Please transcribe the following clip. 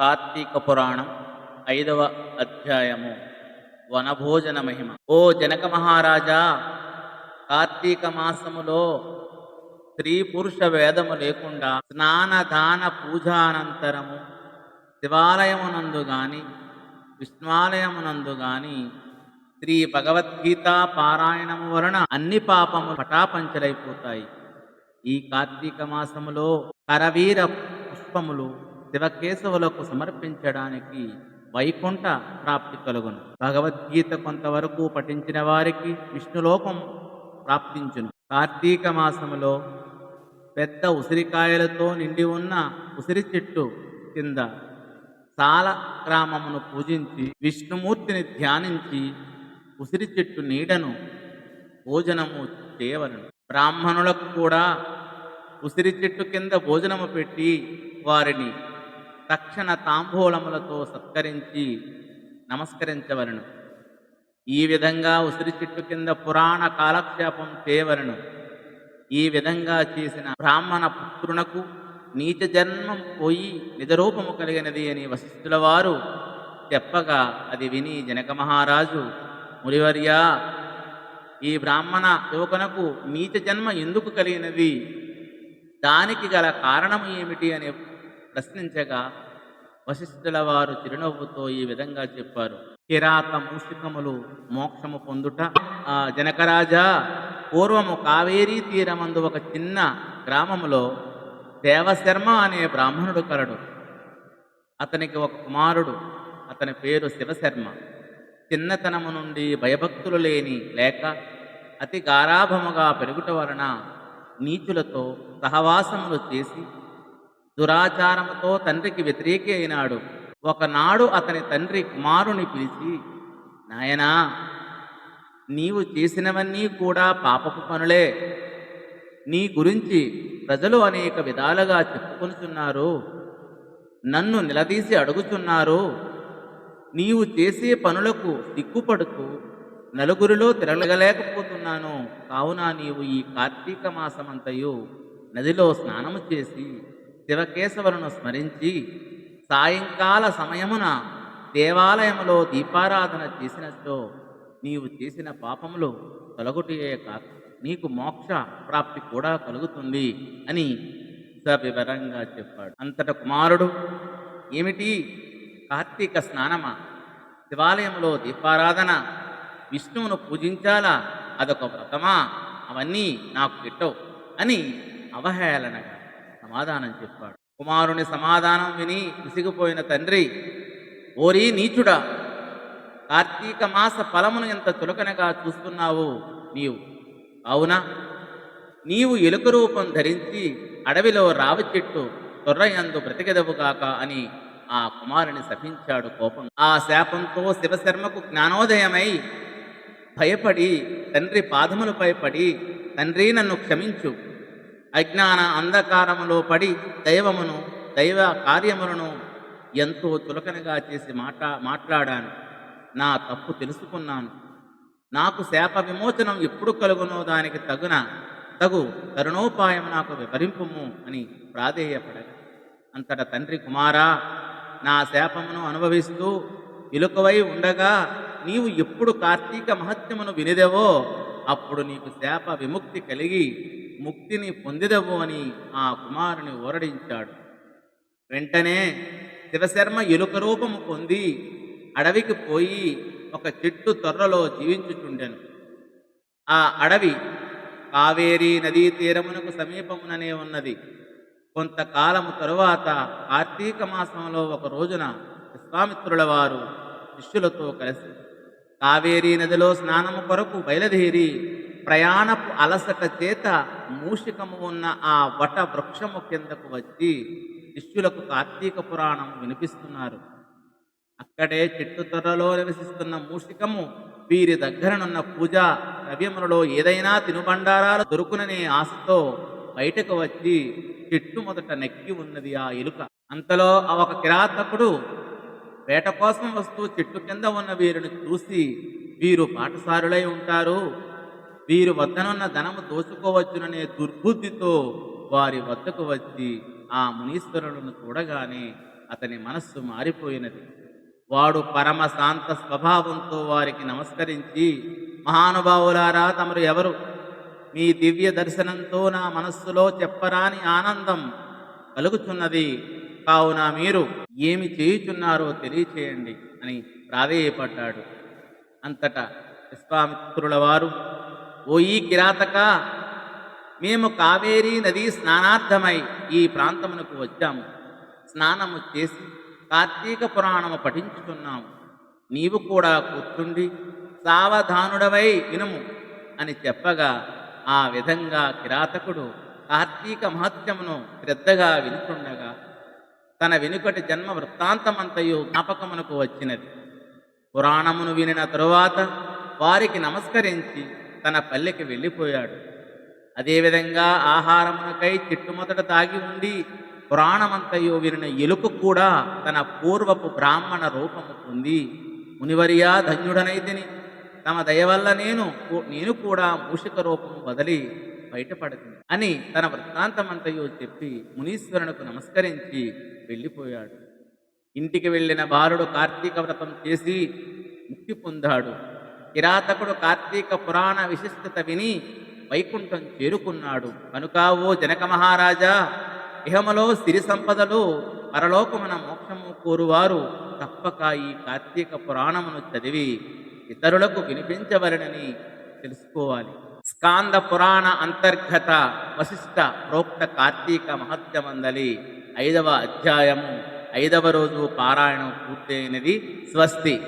కార్తీక పురాణం ఐదవ అధ్యాయము. వనభోజన మహిమ. ఓ జనక మహారాజా కార్తీక మాసములో స్త్రీ పురుష వేదము లేకుండా స్నాన దాన పూజానంతరము శివాలయమునందు గాని విష్ణాలయమునందు గాని శ్రీ భగవద్గీత పారాయణము వలన అన్ని పాపము పటాపంచలైపోతాయి. ఈ కార్తీక మాసములో కరవీర పుష్పములు శివకేశవులకు సమర్పించడానికి వైకుంఠ ప్రాప్తి కలుగును. భగవద్గీత కొంతవరకు పఠించిన వారికి విష్ణులోకం ప్రాప్తించును. కార్తీక మాసములో పెద్ద ఉసిరికాయలతో నిండి ఉన్న ఉసిరి చెట్టు కింద సాల గ్రామమును పూజించి విష్ణుమూర్తిని ధ్యానించి ఉసిరి చెట్టు నీడను భోజనము చేయవలను. బ్రాహ్మణులకు కూడా ఉసిరి చెట్టు కింద భోజనము పెట్టి వారిని తక్షణ తాంబూలములతో సత్కరించి నమస్కరించవలను. ఈ విధంగా ఉసిరి చెట్టు కింద పురాణ కాలక్షేపం చేయవలను. ఈ విధంగా చేసిన బ్రాహ్మణ పుత్రునకు నీచ జన్మం పోయి నిజరూపము కలిగినది అని వశిష్ఠుల వారు చెప్పగా అది విని జనక మహారాజు మునివర్య ఈ బ్రాహ్మణ యువకునకు నీచ జన్మ ఎందుకు కలిగినది? దానికి గల కారణం ఏమిటి? అని ప్రశ్నించగా వశిష్ఠుల వారు చిరునవ్వుతో ఈ విధంగా చెప్పారు. కిరాత మూషికములు మోక్షము పొందుట ఆ జనకరాజా పూర్వము కావేరీ తీరమందు ఒక చిన్న గ్రామములో దేవశర్మ అనే బ్రాహ్మణుడు కలడు. అతనికి ఒక కుమారుడు అతని పేరు శివశర్మ. చిన్నతనము నుండి భయభక్తులు లేని లేక అతి గారాభముగా పెరుగుట వలన నీచులతో సహవాసములు చేసి దురాచారముతో తండ్రికి వ్యతిరేకి అయినాడు. ఒకనాడు అతని తండ్రి కుమారుని పిలిచి నాయనా నీవు చేసినవన్నీ కూడా పాపపు పనులే. నీ గురించి ప్రజలు అనేక విధాలుగా చెప్పుకొనుచున్నారు. నన్ను నిలదీసి అడుగుచున్నారు. నీవు చేసే పనులకు సిగ్గుపడుతూ నలుగురిలో తిరగలేకపోతున్నాను. కావున నీవు ఈ కార్తీక మాసమంతయు నదిలో స్నానము చేసి శివకేశవులను స్మరించి సాయంకాల సమయమున దేవాలయములో దీపారాధన చేసినచో నీవు చేసిన పాపములు తొలగుటయే కాక నీకు మోక్ష ప్రాప్తి కూడా కలుగుతుంది అని సవివరంగా చెప్పాడు. అంతట కుమారుడు ఏమిటి? కార్తీక స్నానమా? శివాలయంలో దీపారాధన? విష్ణువును పూజించాలా? అదొక వ్రతమా? అవన్నీ నాకు గిట్టవు అని అవహేళనగా సమాధానం చెప్పాడు. కుమారుని సమాధానం విని విసిగిపోయిన తండ్రి ఓరి నీచుడా కార్తీక మాస ఫలమును ఎంత తులకనగా చూస్తున్నావు నీవు? అవునా? నీవు ఎలుక రూపం ధరించి అడవిలో రావి చెట్టు తొర్రయందు బ్రతికెదవుగాక అని ఆ కుమారుని శపించాడు కోపం. ఆ శాపంతో శివశర్మకు జ్ఞానోదయమై భయపడి తండ్రి పాదములపై పడి తండ్రి నన్ను క్షమించు అజ్ఞాన అంధకారములో పడి దైవమును దైవ కార్యములను ఎంతో చులకనగా చేసి మాట మాట్లాడాను. నా తప్పు తెలుసుకున్నాను. నాకు శాప విమోచనం ఎప్పుడు కలుగునో దానికి తగున తగు తరుణోపాయం నాకు వివరింపుము అని ప్రాధేయపడగా. అంతట తండ్రి కుమారా నా శాపమును అనుభవిస్తూ ఇలుకవై ఉండగా నీవు ఎప్పుడు కార్తీక మహత్యమును వినిదేవో అప్పుడు నీకు శాప విముక్తి కలిగి ముక్తిని పొందిదవు అని ఆ కుమారుని ఓరడించాడు. వెంటనే శివశర్మ ఎలుక రూపము పొంది అడవికి పోయి ఒక చెట్టు తొర్రలో జీవించుచుండెను. ఆ అడవి కావేరీ నదీ తీరమునకు సమీపముననే ఉన్నది. కొంతకాలము తరువాత కార్తీక మాసంలో ఒక రోజున విశ్వామిత్రుల వారు శిష్యులతో కలిసి కావేరీ నదిలో స్నానము కొరకు బయలుదేరి ప్రయాణపు అలసట చేత మూషికము ఉన్న ఆ వట వృక్షము కిందకు వచ్చి శిష్యులకు కార్తీక పురాణం వినిపిస్తున్నారు. అక్కడే చెట్టు తొర్రలో నివసిస్తున్న మూషికము వీరి దగ్గరనున్న పూజ ద్రవ్యములలో ఏదైనా తినుబండారాలు దొరుకుననే ఆశతో బయటకు వచ్చి చెట్టు మొదట నెక్కి ఉన్నది ఆ ఎలుక. అంతలో ఆ ఒక కిరాతకుడు వేట కోసం వస్తూ చెట్టు కింద ఉన్న వీరిని చూసి వీరు పాఠశారులై ఉంటారు. వీరి వద్దనున్న ధనము దోచుకోవచ్చుననే దుర్బుద్ధితో వారి వద్దకు వచ్చి ఆ మునీశ్వరులను చూడగానే అతని మనస్సు మారిపోయినది. వాడు పరమ శాంత స్వభావంతో వారికి నమస్కరించి మహానుభావులారా తమరు ఎవరు? మీ దివ్య దర్శనంతో నా మనస్సులో చెప్పరాని ఆనందం కలుగుతున్నది కావున మీరు ఏమి చేయుచున్నారో తెలియచేయండి అని ప్రాధేయపడ్డాడు. అంతటా విశ్వామిత్రుల వారు ఓ ఈ కిరాతక మేము కావేరీ నది స్నానార్థమై ఈ ప్రాంతమునకు వచ్చాము. స్నానము చేసి కార్తీక పురాణము పఠించుతున్నాము నీవు కూడా కూర్చుండి సావధానుడవై వినుము అని చెప్పగా ఆ విధంగా కిరాతకుడు కార్తీక మహత్యమును శ్రద్ధగా వినుచుండగా తన వెనుకటి జన్మ వృత్తాంతమంతయు జ్ఞాపకమునకు వచ్చినది. పురాణమును వినిన తరువాత వారికి నమస్కరించి తన పల్లెకి వెళ్ళిపోయాడు. అదేవిధంగా ఆహారమునకై చిట్టుమొదట తాగి ఉండి పురాణమంతయో వినిన ఎలుక కూడా తన పూర్వపు బ్రాహ్మణ రూపము పొంది మునివరియా ధన్యుడనైతిని. తమ దయ వల్ల నేను నేను కూడా మూషిక రూపము బదిలి బయటపడుతుంది అని తన వృత్తాంతమంతయో చెప్పి మునీశ్వరునకు నమస్కరించి వెళ్ళిపోయాడు. ఇంటికి వెళ్ళిన బాలుడు కార్తీక వ్రతం చేసి ముక్తి పొందాడు. కిరాతకుడు కార్తీక పురాణ విశిష్టత విని వైకుంఠం చేరుకున్నాడు. కనుక ఓ జనక మహారాజా ఇహములో సిరి సంపదలు పరలోకమున మోక్షము కోరువారు తప్పక ఈ కార్తీక పురాణమును చదివి ఇతరులకు వినిపించవలనని తెలుసుకోవాలి. స్కాంద పురాణ అంతర్గత వశిష్ట ప్రోక్త కార్తీక మహత్యమందలి ఐదవ అధ్యాయము ఐదవ రోజు పారాయణం పూర్తయినది. స్వస్తి.